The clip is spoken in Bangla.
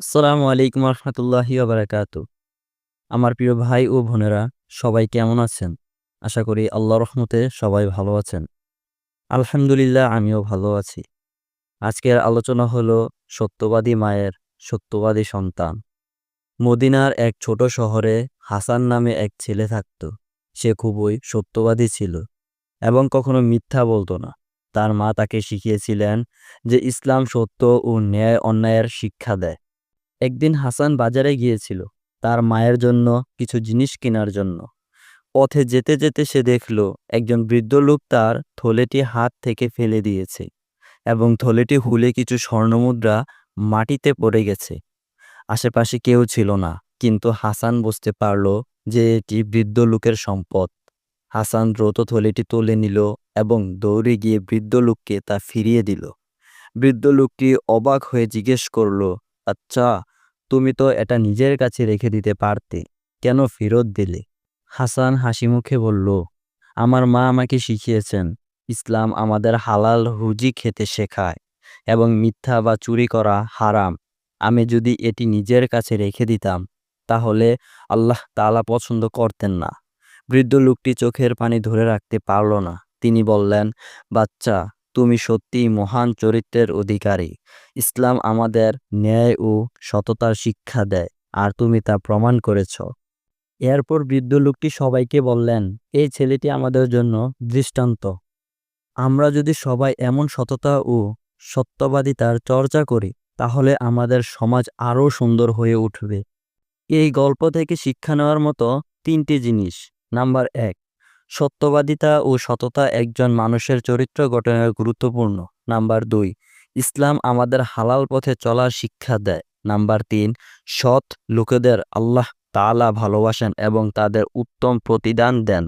আসসালামু আলাইকুম রহমতুল্লাহি বারাকাত আমার প্রিয় ভাই ও বোনেরা, সবাই কেমন আছেন? আশা করি আল্লাহ রহমতে সবাই ভালো আছেন। আলহামদুলিল্লাহ, আমিও ভালো আছি। আজকের আলোচনা হলো সত্যবাদী মায়ের সত্যবাদী সন্তান। মদিনার এক ছোট শহরে হাসান নামে এক ছেলে থাকত। সে খুবই সত্যবাদী ছিল এবং কখনো মিথ্যা বলতো না। তার মা তাকে শিখিয়েছিলেন যে ইসলাম সত্য ও ন্যায় অন্যায়ের শিক্ষা দেয়। একদিন হাসান বাজারে গিয়েছিল তার মায়ের জন্য কিছু জিনিস কেনার জন্য। পথে যেতে যেতে সে দেখল একজন বৃদ্ধ লোক তার থলেটি হাত থেকে ফেলে দিয়েছে এবং থলেটি হুলে কিছু স্বর্ণমুদ্রা মাটিতে পড়ে গেছে। আশেপাশে কেউ ছিল না, কিন্তু হাসান বুঝতে পারল যে এটি বৃদ্ধ লোকের সম্পদ। হাসান দ্রুত থলেটি তুলে নিল এবং দৌড়ে গিয়ে বৃদ্ধ লোককে তা ফিরিয়ে দিল। বৃদ্ধ লোকটি অবাক হয়ে জিজ্ঞেস করল আচ্ছা তুমি তো এটা নিজের কাছে রেখে দিতে পারতে। কেন ফেরত দিলে? হাসান হাসি মুখে বলল, আমার মা আমাকে শিখিয়েছেন, ইসলাম আমাদের হালাল রুজি খেতে শেখায় এবং মিথ্যা বা চুরি করা হারাম। আমি যদি এটি নিজের কাছে রেখে দিতাম, তাহলে আল্লাহ তাআলা পছন্দ করতেন না। বৃদ্ধ লোকটি চোখের পানি ধরে রাখতে পারল না। তিনি বললেন, বাচ্চা তুমি সত্যিই মহান চরিত্রের অধিকারী। ইসলাম আমাদের ন্যায় ও সততার শিক্ষা দেয়, আর তুমি তা প্রমাণ করেছ। এরপর বৃদ্ধ লোকটি সবাইকে বললেন, এই ছেলেটি আমাদের জন্য দৃষ্টান্ত। আমরা যদি সবাই এমন সততা ও সত্যবাদিতার চর্চা করি, তাহলে আমাদের সমাজ আরও সুন্দর হয়ে উঠবে। এই গল্প থেকে শিক্ষা নেওয়ার মতো তিনটি জিনিস। নাম্বার এক সত্যবাদিতা ও সততা একজন মানুষের চরিত্র গঠনে গুরুত্বপূর্ণ। নাম্বার দুই, ইসলাম আমাদের হালাল পথে চলার শিক্ষা দেয়। নাম্বার তিন, সৎ লোকেদের আল্লাহ তালা ভালোবাসেন এবং তাদের উত্তম প্রতিদান দেন।